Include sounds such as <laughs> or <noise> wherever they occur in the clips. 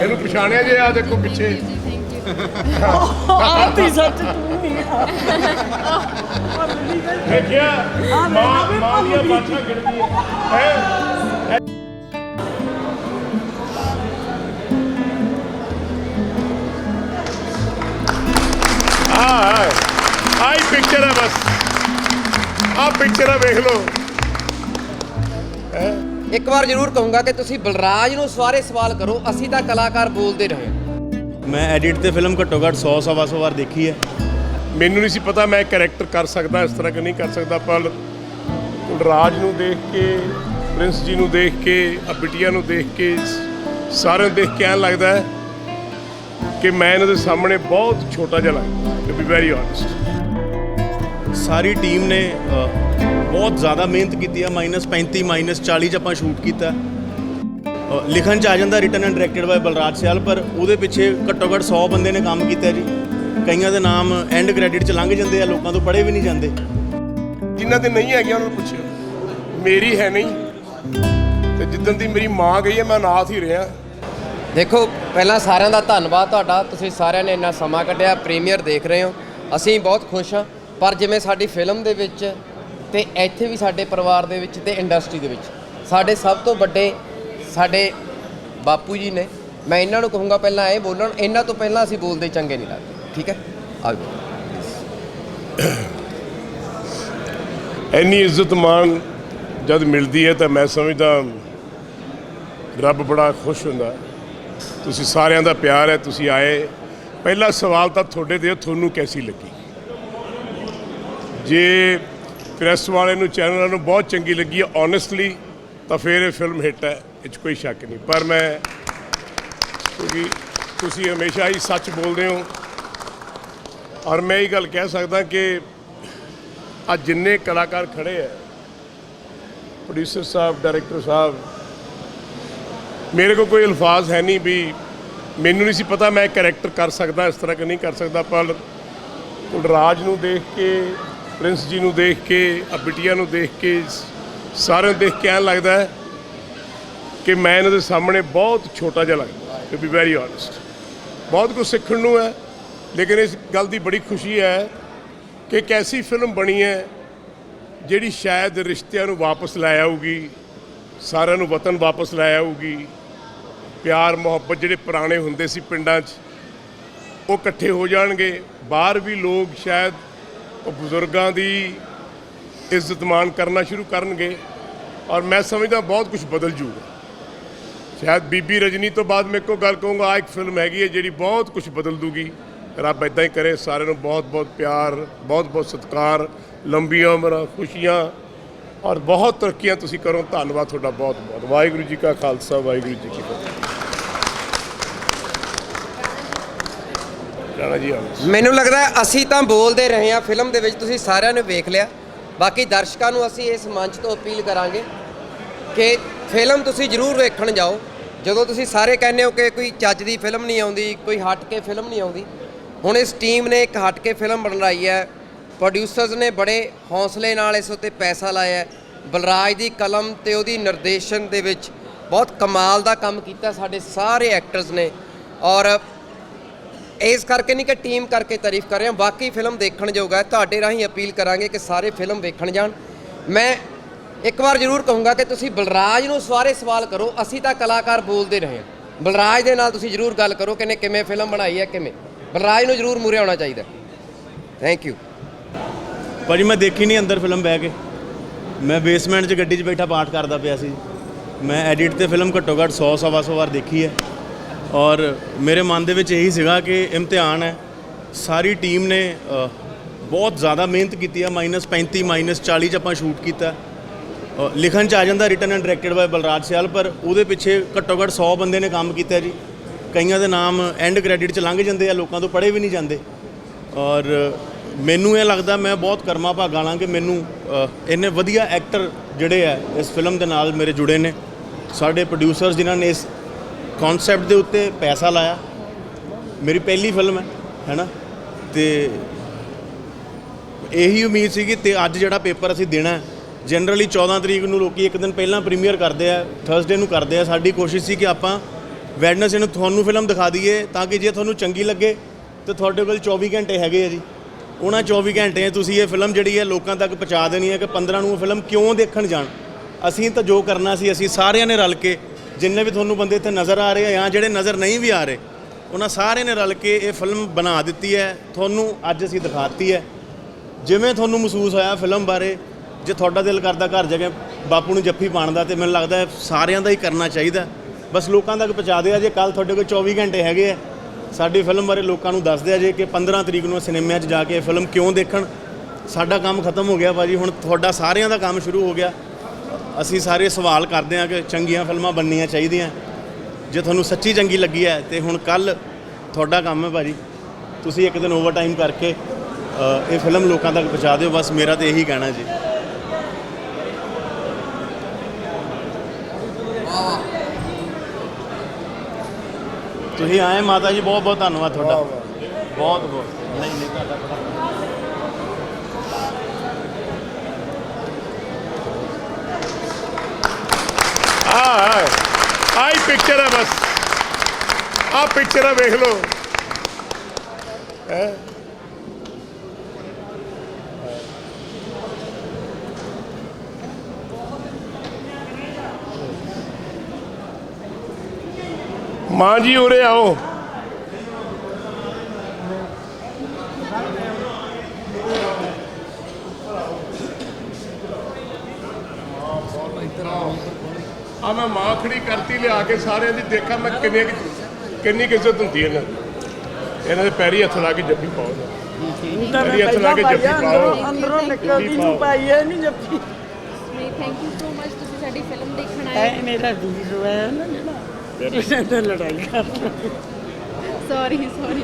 ਇਹਨੂੰ ਪਛਾਣਿਆ ਜੇ ਆ ਦੇਖੋ ਪਿੱਛੇ। <laughs> ਆਤੀ ਸੱਚ ਤੂੰ ਹੀ ਆ। ਦੇਖਿਆ? ਮਾਂ ਮਾਂ ਦੀਆਂ ਬਾਤਾਂ ਗਿਣਦੀ ਹੈ। ਹੈ? ਆ ਆਈ ਪਿਕਚਰ ਹੈ ਬਸ। ਆ ਪਿਕਚਰ ਹੈ ਵੇਖ ਲਓ। ਇੱਕ ਵਾਰ ਜ਼ਰੂਰ ਕਹੂੰਗਾ ਕਿ ਤੁਸੀਂ ਬਲਰਾਜ ਨੂੰ ਸਵਾਰੇ ਸਵਾਲ ਕਰੋ ਅਸੀਂ ਤਾਂ ਕਲਾਕਾਰ ਬੋਲਦੇ ਰਹੇ ਮੈਂ ਐਡਿਟ ਤੇ ਫਿਲਮ ਘੱਟੋ ਘੱਟ 100 ਸਵਾ ਸੌ ਵਾਰ ਦੇਖੀ ਹੈ। ਮੈਨੂੰ ਨਹੀਂ ਸੀ ਪਤਾ ਮੈਂ ਕੈਰੈਕਟਰ ਕਰ ਸਕਦਾ ਇਸ ਤਰ੍ਹਾਂ ਕਿ ਨਹੀਂ ਕਰ ਸਕਦਾ ਪਰ ਰਾਜ ਨੂੰ ਦੇਖ ਕੇ ਪ੍ਰਿੰਸ ਜੀ ਨੂੰ ਦੇਖ ਕੇ ਆ ਬਿਟੀਆ ਨੂੰ ਦੇਖ ਕੇ ਸਾਰਿਆਂ ਨੂੰ ਦੇਖ ਕੇ ਐਂ ਲੱਗਦਾ ਹੈ ਕਿ ਮੈਂ ਇਹਨਾਂ ਦੇ ਸਾਹਮਣੇ ਬਹੁਤ ਛੋਟਾ ਜਿਹਾ ਲੱਗਦਾ ਟੂ ਬੀ ਵੈਰੀ ਓਨੈਸਟ ਸਾਰੀ ਟੀਮ ਨੇ ਅ, ਬਹੁਤ ਜ਼ਿਆਦਾ ਮਿਹਨਤ ਕੀਤੀ ਹੈ ਮਾਈਨਸ 35 ਮਾਈਨਸ 40 ਚ ਆਪਾਂ ਸ਼ੂਟ ਕੀਤਾ। ਲਿਖਣ ਚ ਆ ਜਾਂਦਾ written and directed by Balraj Sial ਪਰ ਉਹਦੇ ਪਿੱਛੇ ਘੱਟੋ ਘੱਟ 100 ਬੰਦੇ ਨੇ ਕੰਮ ਕੀਤਾ ਜੀ। ਕਈਆਂ ਦੇ ਨਾਮ ਐਂਡ ਕ੍ਰੈਡਿਟ ਚ ਲੰਘ ਜਾਂਦੇ ਆ ਲੋਕਾਂ ਤੋਂ ਪੜ੍ਹੇ ਵੀ ਨਹੀਂ ਜਾਂਦੇ। ਜਿਨ੍ਹਾਂ ਦੇ ਨਹੀਂ ਹੈਗੀਆਂ ਉਹਨਾਂ ਨੂੰ ਪੁੱਛਿਓ। ਮੇਰੀ ਹੈ ਨਹੀਂ। ਤੇ ਜਿੱਦਣ ਦੀ ਮੇਰੀ ਮਾਂ ਗਈ ਹੈ ਮੈਂ ਅਨਾਥ ਹੀ ਰਿਹਾ। ਦੇਖੋ ਪਹਿਲਾਂ ਸਾਰਿਆਂ ਦਾ ਧੰਨਵਾਦ ਤੁਹਾਡਾ। ਤੁਸੀਂ ਸਾਰਿਆਂ ਨੇ ਇੰਨਾ ਸਮਾਂ ਕੱਢਿਆ ਪ੍ਰੀਮੀਅਰ ਦੇਖ ਰਹੇ ਹੋ। ਅਸੀਂ ਬਹੁਤ ਖੁਸ਼ ਹਾਂ। ਪਰ ਜਿਵੇਂ ਸਾਡੀ ਫਿਲਮ ਦੇ ਵਿੱਚ ਤੇ ਇੱਥੇ ਵੀ ਸਾਡੇ ਪਰਿਵਾਰ ਦੇ ਵਿੱਚ ਤੇ ਇੰਡਸਟਰੀ ਦੇ ਵਿੱਚ। ਸਾਡੇ ਸਭ ਤੋਂ ਵੱਡੇ ਸਾਡੇ ਬਾਪੂ ਜੀ ਨੇ। ਮੈਂ ਇਹਨਾਂ ਨੂੰ ਕਹੂੰਗਾ ਪਹਿਲਾਂ ਇਹ ਬੋਲਣ, ਇਹਨਾਂ ਤੋਂ ਪਹਿਲਾਂ ਅਸੀਂ ਬੋਲਦੇ ਚੰਗੇ ਨਹੀਂ ਲੱਗਦੇ। ਠੀਕ ਹੈ? ਆਓ ਇੰਨੀ ਇੱਜ਼ਤ ਮਾਣ ਜਦ ਮਿਲਦੀ ਹੈ ਤਾਂ ਮੈਂ ਸਮਝਦਾ ਰੱਬ ਬੜਾ ਖੁਸ਼ ਹੁੰਦਾ। ਤੁਸੀਂ ਸਾਰਿਆਂ ਦਾ ਪਿਆਰ ਹੈ, ਤੁਸੀਂ ਆਏ। ਪਹਿਲਾ ਸਵਾਲ ਤਾਂ ਤੁਹਾਡੇ ਤੇ ਤੁਹਾਨੂੰ ਕੈਸੀ ਲੱਗੀ? ਜੇ ਪ੍ਰੈਸ ਵਾਲੇ ਨੂੰ, ਚੈਨਲਾਂ ਨੂੰ ਬਹੁਤ ਚੰਗੀ ਲੱਗੀ ਹੈ ਓਨੈਸਟਲੀ ਤਾਂ ਫਿਰ ਇਹ ਫਿਲਮ ਹਿੱਟ ਹੈ, ਇਹ 'ਚ ਕੋਈ ਸ਼ੱਕ ਨਹੀਂ। ਪਰ ਮੈਂ, ਕਿਉਂਕਿ ਤੁਸੀਂ ਹਮੇਸ਼ਾ ਹੀ ਸੱਚ ਬੋਲਦੇ ਹੋ, ਔਰ ਮੈਂ ਇਹ ਗੱਲ ਕਹਿ ਸਕਦਾ ਕਿ ਅੱਜ ਜਿੰਨੇ ਕਲਾਕਾਰ ਖੜੇ ਹੈ ਪ੍ਰੋਡਿਊਸਰ ਸਾਹਿਬ ਡਾਇਰੈਕਟਰ ਸਾਹਿਬ, ਮੇਰੇ ਕੋਲ ਕੋਈ ਅਲਫਾਜ਼ ਹੈ ਨਹੀਂ ਵੀ ਮੈਨੂੰ ਨਹੀਂ ਸੀ ਪਤਾ ਮੈਂ ਕੈਰੈਕਟਰ ਕਰ ਸਕਦਾ, ਇਸ ਤਰ੍ਹਾਂ ਕਿ ਨਹੀਂ ਕਰ ਸਕਦਾ, ਪਰ ਰਾਜ ਨੂੰ ਦੇਖ ਕੇ ਪ੍ਰਿੰਸ ਜੀ ਨੂੰ ਦੇਖ ਕੇ ਆ ਬਿਟੀਆ ਨੂੰ ਦੇਖ ਕੇ ਸਾਰਿਆਂ ਨੂੰ ਦੇਖ ਕੇ ਐਂ ਲੱਗਦਾ ਹੈ ਕਿ ਮੈਂ ਇਹਨਾਂ ਦੇ ਸਾਹਮਣੇ ਬਹੁਤ ਛੋਟਾ ਜਿਹਾ ਲੱਗਦਾ ਟੂ ਬੀ ਵੈਰੀ ਓਨੈਸਟ ਬਹੁਤ ਕੁਝ ਸਿੱਖਣ ਨੂੰ ਹੈ, ਲੇਕਿਨ ਇਸ ਗੱਲ ਦੀ ਬੜੀ ਖੁਸ਼ੀ ਹੈ ਕਿ ਇੱਕ ਐਸੀ ਫਿਲਮ ਬਣੀ ਹੈ, ਜਿਹੜੀ ਸ਼ਾਇਦ ਰਿਸ਼ਤਿਆਂ ਨੂੰ ਵਾਪਸ ਲੈ ਆਊਗੀ, ਸਾਰਿਆਂ ਨੂੰ ਵਤਨ ਵਾਪਸ ਲੈ ਆਊਗੀ। ਪਿਆਰ, ਮੁਹੱਬਤ ਜਿਹੜੇ ਪੁਰਾਣੇ ਹੁੰਦੇ ਸੀ ਪਿੰਡਾਂ 'ਚ, ਉਹ ਇਕੱਠੇ ਹੋ ਜਾਣਗੇ। ਬਾਹਰ ਵੀ ਲੋਕ ਸ਼ਾਇਦ ਉਹ ਬਜ਼ੁਰਗਾਂ ਦੀ ਇੱਜ਼ਤ ਮਾਣ ਕਰਨਾ ਸ਼ੁਰੂ ਕਰਨਗੇ ਔਰ ਮੈਂ ਸਮਝਦਾ ਬਹੁਤ ਕੁਝ ਬਦਲ ਜੂਗਾ ਸ਼ਾਇਦ ਬੀਬੀ ਰਜਨੀ ਤੋਂ ਬਾਅਦ ਮੈਂ ਇੱਕੋ ਗੱਲ ਕਹੂੰਗਾ ਆ ਇੱਕ ਫਿਲਮ ਹੈਗੀ ਹੈ ਜਿਹੜੀ ਬਹੁਤ ਕੁਝ ਬਦਲ ਦੂਗੀ। ਰੱਬ ਇਦਾਂ ਹੀ ਕਰੇ, ਸਾਰਿਆਂ ਨੂੰ ਬਹੁਤ ਬਹੁਤ ਪਿਆਰ, ਬਹੁਤ ਬਹੁਤ ਸਤਿਕਾਰ, ਲੰਬੀਆਂ ਉਮਰਾਂ, ਖੁਸ਼ੀਆਂ ਔਰ ਬਹੁਤ ਤਰੱਕੀਆਂ ਤੁਸੀਂ ਕਰੋ। ਧੰਨਵਾਦ ਤੁਹਾਡਾ ਬਹੁਤ ਬਹੁਤ। ਵਾਹਿਗੁਰੂ ਜੀ ਕਾ ਖਾਲਸਾ, ਵਾਹਿਗੁਰੂ ਜੀ ਕੀ ਫਤਿਹ। ਰਾਣਾ ਜੀ ਆਓ। ਮੈਨੂੰ ਲੱਗਦਾ ਹੈ ਅਸੀਂ ਤਾਂ ਬੋਲਦੇ ਰਹੇ ਹਾਂ, ਫਿਲਮ ਦੇ ਵਿੱਚ ਤੁਸੀਂ ਸਾਰਿਆਂ ਨੇ ਵੇਖ ਲਿਆ। ਬਾਕੀ ਦਰਸ਼ਕਾਂ ਨੂੰ ਅਸੀਂ ਇਸ ਮੰਚ ਤੋਂ ਅਪੀਲ ਕਰਾਂਗੇ ਕਿ ਫਿਲਮ ਤੁਸੀਂ ਜ਼ਰੂਰ ਵੇਖਣ ਜਾਓ। ਜਦੋਂ ਤੁਸੀਂ ਸਾਰੇ ਕਹਿੰਦੇ ਹੋ ਕਿ ਕੋਈ ਚੱਜ ਦੀ ਫਿਲਮ ਨਹੀਂ ਆਉਂਦੀ, ਕੋਈ ਹਟ ਕੇ ਫਿਲਮ ਨਹੀਂ ਆਉਂਦੀ, ਹੁਣ ਇਸ ਟੀਮ ਨੇ ਇੱਕ ਹਟ ਕੇ ਫਿਲਮ ਬਣਾਈ ਹੈ। ਪ੍ਰੋਡਿਊਸਰਸ ਨੇ ਬੜੇ ਹੌਸਲੇ ਨਾਲ ਇਸ ਉੱਤੇ ਪੈਸਾ ਲਾਇਆ ਬਲਰਾਜ ਦੀ ਕਲਮ ਤੇ ਉਹਦੀ ਨਿਰਦੇਸ਼ਨ ਦੇ ਵਿੱਚ ਬਹੁਤ ਕਮਾਲ ਦਾ ਕੰਮ ਕੀਤਾ ਸਾਡੇ ਸਾਰੇ ਐਕਟਰਸ ਨੇ। ਔਰ ਇਸ ਕਰਕੇ ਨਹੀਂ ਕਿ ਟੀਮ ਕਰਕੇ ਤਾਰੀਫ ਕਰ ਰਿਹਾ ਬਾਕੀ ਫਿਲਮ ਦੇਖਣ ਯੋਗ ਹੈ। ਤੁਹਾਡੇ ਰਾਹੀਂ ਅਪੀਲ ਕਰਾਂਗੇ ਕਿ ਸਾਰੇ ਫਿਲਮ ਵੇਖਣ ਜਾਣ। ਮੈਂ ਇੱਕ ਵਾਰ ਜ਼ਰੂਰ ਕਹੂੰਗਾ ਕਿ ਤੁਸੀਂ ਬਲਰਾਜ ਨੂੰ ਸਾਰੇ ਸਵਾਲ ਕਰੋ, ਅਸੀਂ ਤਾਂ ਕਲਾਕਾਰ ਬੋਲਦੇ ਰਹੇ ਹਾਂ। ਬਲਰਾਜ ਦੇ ਨਾਲ ਤੁਸੀਂ ਜ਼ਰੂਰ ਗੱਲ ਕਰੋ ਕਿ ਨੇ ਕਿਵੇਂ ਫਿਲਮ ਬਣਾਈ ਹੈ, ਕਿਵੇਂ। ਬਲਰਾਜ ਨੂੰ ਜ਼ਰੂਰ ਮੂਰੇ ਆਉਣਾ ਚਾਹੀਦਾ। ਥੈਂਕ ਯੂ ਭਾਜੀ, ਮੈਂ ਦੇਖੀ ਨਹੀਂ ਅੰਦਰ ਫਿਲਮ ਬਹਿ ਕੇ। ਮੈਂ ਬੇਸਮੈਂਟ 'ਚ ਗੱਡੀ 'ਚ ਬੈਠਾ ਪਾਠ ਕਰਦਾ ਪਿਆ ਸੀ। ਮੈਂ ਐਡਿਟ ਤੇ ਫਿਲਮ ਘੱਟੋ ਘੱਟ 100 ਸਵਾ ਸੌ ਵਾਰ ਦੇਖੀ ਹੈ। ਔਰ ਮੇਰੇ ਮਨ ਦੇ ਵਿੱਚ ਇਹੀ ਸੀਗਾ ਕਿ ਇਮਤਿਹਾਨ ਹੈ। ਸਾਰੀ ਟੀਮ ਨੇ ਬਹੁਤ ਜ਼ਿਆਦਾ ਮਿਹਨਤ ਕੀਤੀ ਹੈ ਮਾਈਨਸ 35 ਮਾਈਨਸ 40 ਚ ਆਪਾਂ ਸ਼ੂਟ ਕੀਤਾ। ਲਿਖਣ ਚ ਆ ਜਾਂਦਾ written and directed by Balraj Sial, ਪਰ ਉਹਦੇ ਪਿੱਛੇ ਘੱਟੋ ਘੱਟ 100 ਬੰਦੇ ਨੇ ਕੰਮ ਕੀਤਾ ਜੀ। ਕਈਆਂ ਦੇ ਨਾਮ ਐਂਡ ਕ੍ਰੈਡਿਟ ਚ ਲੰਘ ਜਾਂਦੇ ਆ, ਲੋਕਾਂ ਤੋਂ ਪੜ੍ਹੇ ਵੀ ਨਹੀਂ ਜਾਂਦੇ। ਔਰ ਮੈਨੂੰ ਇਹ ਲੱਗਦਾ, ਮੈਂ ਬਹੁਤ ਕਰਮਾ ਭਾਗਾਂ ਵਾਲਾ ਕਿ ਮੈਨੂੰ ਇੰਨੇ ਵਧੀਆ ਐਕਟਰ ਜਿਹੜੇ ਆ, ਇਸ ਫਿਲਮ ਦੇ ਨਾਲ ਮੇਰੇ ਜੁੜੇ ਨੇ। ਸਾਡੇ ਪ੍ਰੋਡਿਊਸਰਸ ਜਿਨ੍ਹਾਂ ਨੇ ਇਸ ਕਨਸੈਪਟ ਦੇ ਉੱਤੇ ਪੈਸਾ ਲਾਇਆ। ਮੇਰੀ ਪਹਿਲੀ ਫਿਲਮ ਹੈ ਹੈਨਾ ਤੇ ਇਹੀ ਉਮੀਦ ਸੀ ਕਿ ਤੇ ਅੱਜ ਜਿਹੜਾ ਪੇਪਰ ਅਸੀਂ ਦੇਣਾ ਜਨਰਲੀ 14 ਤਰੀਕ ਨੂੰ ਲੋਕੀ ਇੱਕ ਦਿਨ ਪਹਿਲਾਂ ਪ੍ਰੀਮੀਅਰ ਕਰਦੇ ਆ ਥਰਸਡੇ ਨੂੰ ਕਰਦੇ ਆ। ਸਾਡੀ ਕੋਸ਼ਿਸ਼ ਸੀ ਕਿ ਆਪਾਂ ਵੈਡਨਸਡੇ ਨੂੰ ਤੁਹਾਨੂੰ ਫਿਲਮ ਦਿਖਾ ਦਈਏ ਤਾਂ ਕਿ ਜੇ ਤੁਹਾਨੂੰ ਚੰਗੀ ਲੱਗੇ, ਤੇ ਤੁਹਾਡੇ ਕੋਲ 24 ਘੰਟੇ ਹੈਗੇ ਆ ਜੀ। ਉਹਨਾਂ 24 ਘੰਟੇ 'ਚ ਤੁਸੀਂ ਇਹ ਫਿਲਮ ਜਿਹੜੀ ਹੈ ਲੋਕਾਂ ਤੱਕ ਪਹੁੰਚਾ ਦੇਣੀ ਹੈ ਕਿ 15 ਨੂੰ ਉਹ ਫਿਲਮ ਕਿਉਂ ਦੇਖਣ ਜਾਣ। ਅਸੀਂ ਤਾਂ ਜੋ ਕਰਨਾ ਸੀ, ਅਸੀਂ ਸਾਰਿਆਂ ਨੇ ਰਲ ਕੇ ਜਿੰਨੇ ਵੀ ਤੁਹਾਨੂੰ ਬੰਦੇ ਇੱਥੇ ਨਜ਼ਰ ਆ ਰਹੇ ਆ ਜਾਂ ਜਿਹੜੇ ਨਜ਼ਰ ਨਹੀਂ ਵੀ ਆ ਰਹੇ, ਉਹਨਾਂ ਸਾਰਿਆਂ ਨੇ ਰਲ ਕੇ ਇਹ ਫਿਲਮ ਬਣਾ ਦਿੱਤੀ ਹੈ। ਤੁਹਾਨੂੰ ਅੱਜ ਅਸੀਂ ਦਿਖਾਤੀ ਹੈ। ਜਿਵੇਂ ਤੁਹਾਨੂੰ ਮਹਿਸੂਸ ਹੋਇਆ ਫਿਲਮ ਬਾਰੇ, ਜੇ ਤੁਹਾਡਾ ਦਿਲ ਕਰਦਾ ਘਰ ਜਾ ਕੇ ਬਾਪੂ ਨੂੰ ਜੱਫੀ ਪਾਉਣ ਦਾ, ਤੇ ਮੈਨੂੰ ਲੱਗਦਾ ਸਾਰਿਆਂ ਦਾ ਹੀ ਕਰਨਾ ਚਾਹੀਦਾ। ਬਸ ਲੋਕਾਂ ਤੱਕ ਪਹੁੰਚਾ ਦਿਆ ਜੇ ਕੱਲ ਤੁਹਾਡੇ ਕੋਲ 24 ਘੰਟੇ ਹੈਗੇ ਆ। ਸਾਡੀ ਫਿਲਮ ਬਾਰੇ ਲੋਕਾਂ ਨੂੰ ਦੱਸ ਦਿਆ ਜੇ ਕਿ 15 ਤਰੀਕ ਨੂੰ ਸਿਨੇਮਿਆਂ 'ਚ ਜਾ ਕੇ ਇਹ ਫਿਲਮ ਕਿਉਂ ਦੇਖਣ। ਸਾਡਾ ਕੰਮ ਖਤਮ ਹੋ ਗਿਆ ਭਾਜੀ, ਹੁਣ ਤੁਹਾਡਾ ਸਾਰਿਆਂ ਦਾ ਕੰਮ ਸ਼ੁਰੂ ਹੋ ਗਿਆ। ਅਸੀਂ ਸਾਰੇ ਸਵਾਲ ਕਰਦੇ ਹਾਂ ਕਿ ਚੰਗੀਆਂ ਫਿਲਮਾਂ ਬਣਨੀਆਂ ਚਾਹੀਦੀਆਂ। ਜੇ ਤੁਹਾਨੂੰ ਸੱਚੀ ਚੰਗੀ ਲੱਗੀ ਹੈ ਤੇ ਹੁਣ ਕੱਲ ਤੁਹਾਡਾ ਕੰਮ ਹੈ ਭਾਜੀ। ਤੁਸੀਂ ਇੱਕ ਦਿਨ ਓਵਰ ਟਾਈਮ ਕਰਕੇ ਇਹ ਫਿਲਮ ਲੋਕਾਂ ਤੱਕ ਪਹੁੰਚਾ ਦਿਓ। ਬਸ ਮੇਰਾ ਤੇ ਇਹੀ ਕਹਿਣਾ ਜੀ। ਤੁਸੀਂ ਆਏ ਮਾਤਾ ਜੀ ਬਹੁਤ ਬਹੁਤ ਧੰਨਵਾਦ ਤੁਹਾਡਾ। ਬਹੁਤ ਬਹੁਤ ਨਹੀਂ ਨਹੀਂ ਤੁਹਾਡਾ ਆ ਆਈ ਪਿਕਚਰ ਹੈ ਬਸ। ਆ ਪਿਕਚਰ ਹੈ ਵੇਖ ਲਓ। ਹੈਂ? ਮਾਂ ਜੀ ਉਰੇ ਆਓ। ਆ ਮੈਂ ਮਾਂ ਖੜੀ ਕਰਤੀ ਲਿਆ ਕੇ ਸਾਰਿਆਂ ਦੀ ਦੇਖਾਂ ਮੈਂ ਕਿੰਨੇ ਕਿੰਨੀ ਇੱਜ਼ਤ ਹੁੰਦੀ ਹੈ ਇਹਨਾਂ ਦੀ। ਇਹਨਾਂ ਦੇ ਪੈਰੀ ਹੱਥ ਲਾ ਕੇ ਜੱਫੀ ਪਾਓ ਤਾਂ ਮੈਂ ਮੇਰੀ ਹੱਥ ਲਾ ਪਹਿਲਾਂ ਕੇ ਜੱਫੀ ਆ, ਅੰਦਰੋਂ ਪਾਓ। ਅੰਦਰੋਂ ਨਿਕਲਦੀ ਜੱਫੀ ਨੂੰ ਪਾਓ। ਪਾਈ ਹੈ ਨਹੀਂ ਜੱਫੀ। ਨਹੀਂ ਥੈਂਕ ਯੂ ਸੋ ਮਚ ਤੁਸੀਂ ਸਾਡੀ ਫਿਲਮ ਦੇਖਣ ਐ ਆਏ ਮੇਰਾ ਵੀਰ ਹੋਇਆ ਨਾ ਜਿਹੜਾ ਨਾਲ ਤਾਂ ਲੜਾਈ ਕਰਦਾ ਸੌਰੀ ਸੌਰੀ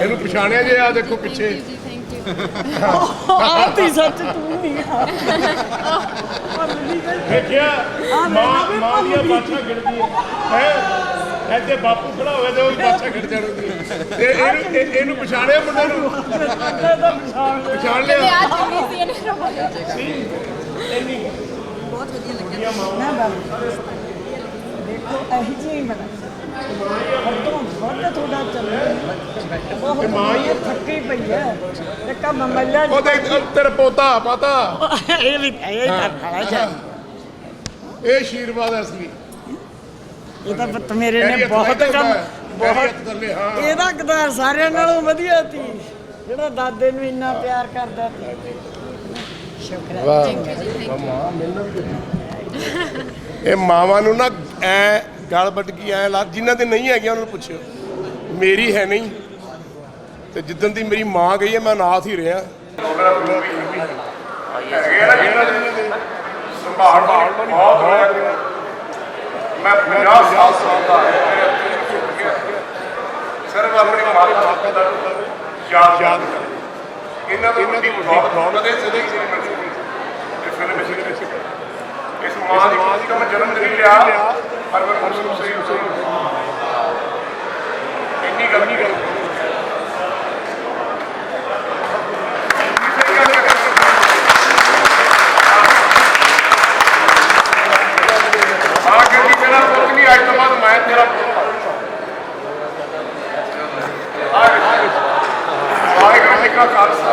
ਇਹਨੂੰ ਪਛਾਣਿਆ ਜੇ ਆ ਦੇਖੋ ਪਿੱਛੇ। ਆਪ ਹੀ ਸੱਚ ਤੂੰ ਨਹੀਂ ਆ। ਦੇਖਿਆ? ਆ ਮਾਂ ਵੀ ਮਾਂ ਦੀਆਂ। ਬਾਛਾਂ ਗਿਣਦੀ ਹੈ। ਹੈ? ਇੱਥੇ ਬਾਪੂ ਖੜਾ ਹੋਵੇ ਤੇ ਉਹ ਬਾਛਾਂ ਗਿਣ ਜਾਣਗੀ ਤੇ ਇਹਨੂੰ ਇਹ- ਇਹਨੂੰ ਪਛਾਣਿਆ ਮੁੰਡੇ ਨੂੰ? ਤਾਂ ਪਛਾਣ ਲਿਆ। ਪਛਾਣ ਤੇ ਲਿਆ ਆ ਚੁੱਕੀ ਸੀ ਇਹਨੇ ਰੋਲੇ ਨਾ ਬਾਬੂ ਦੇਖੋ ਇਹੀ ਜਿਹੀ ਹੀ ਬਣਾ ਵੱਧ ਥੋੜਾ ਚੱਲੇ ਬਹੁਤ ਮਾਂ ਇਹ ਥੱਕੀ ਪਈ ਹੈ। ਤੇ ਕੰਮ ਮੱਲਾ ਉਹ ਦੇਖ ਉਹ ਤੇਰਾ ਪੋਤਾ ਮਾਤਾ ਇਹ ਵੀ ਇਹ ਤਾਂ ਖੜਾ ਜਾ ਇਹ ਆਸ਼ੀਰਵਾਦ ਹੈ ਅਸਲੀ। ਇਹ ਤਾਂ ਪੁੱਤ ਮੇਰੇ ਪੈਰੀ ਨੇ ਹੱਥ ਬਹੁਤ ਥੱਲੇ ਕੰਮ ਹੁੰਦਾ ਹੈ, ਪੈਰੀ ਬਹੁਤ ਹੱਥ ਥੱਲੇ, ਹਾਂ। ਇਹਦਾ ਕਿਦਾਰ ਸਾਰਿਆਂ ਨਾਲੋਂ ਵਧੀਆ ਸੀ। ਜਿਹੜਾ ਦਾਦੇ ਨੂੰ ਇੰਨਾ ਪਿਆਰ ਕਰਦਾ ਸੀ। ਸ਼ੁਕਰ ਹੈ। ਇਹ ਮਾਵਾਂ ਨੂੰ ਨਾ ਐ ਗਲ ਗਈ ਐ ਲਾ ਜਿਨ੍ਹਾਂ ਦੇ ਨਹੀਂ ਹੈਗੀਆਂ ਉਹਨਾਂ ਨੂੰ ਪੁੱਛਿਓ। ਮੇਰੀ ਹੈ ਨਹੀਂ। ਤੇ ਜਿੱਦਣ ਦੀ ਮੇਰੀ ਮਾਂ ਗਈ ਹੈ ਮੈਂ ਅਨਾਥ ਹੀ ਰਿਹਾ। ਸੰਭਾਲ ਬਹੁਤ ਮੈਂ 50 ਸਾਲ ਦਾ ਸਿਰਫ ਆਪਣੀ ਮਾਤਾ ਦਾ ਯਾਦ ਯਾਦ ਇਹਨਾਂ ਤੋਂ ਵੱਡੀ ਬਹੁਤ ਕਦੇ ਸਿੱਧੇ ਹੀ ਨਹੀਂ ਮਿਲ ਸਕਦੀ ਇਹ ਫਿਲਮ ਵਿੱਚ ਇਸ ਮਾਂ ਦੀ ਮਾਂ ਦਾ ਮੈਂ ਜਨਮ ਨਹੀਂ ਲਿਆ ਪਰ ਮੈਂ ਉਸ ਨੂੰ ਸਹੀ ਸਹੀ ਇੰਨੀ ਗੱਲ ਨਹੀਂ ਗੱਲ ਆ ਕੇ ਮੇਰਾ ਪੁੱਤ ਨਹੀਂ ਅੱਜ ਤੋਂ ਬਾਅਦ ਮੈਂ ਤੇਰਾ ਪੁੱਤ ਆ ਵਾਹਿਗੁਰੂ ਜੀ ਕਾ ਖਾਲਸਾ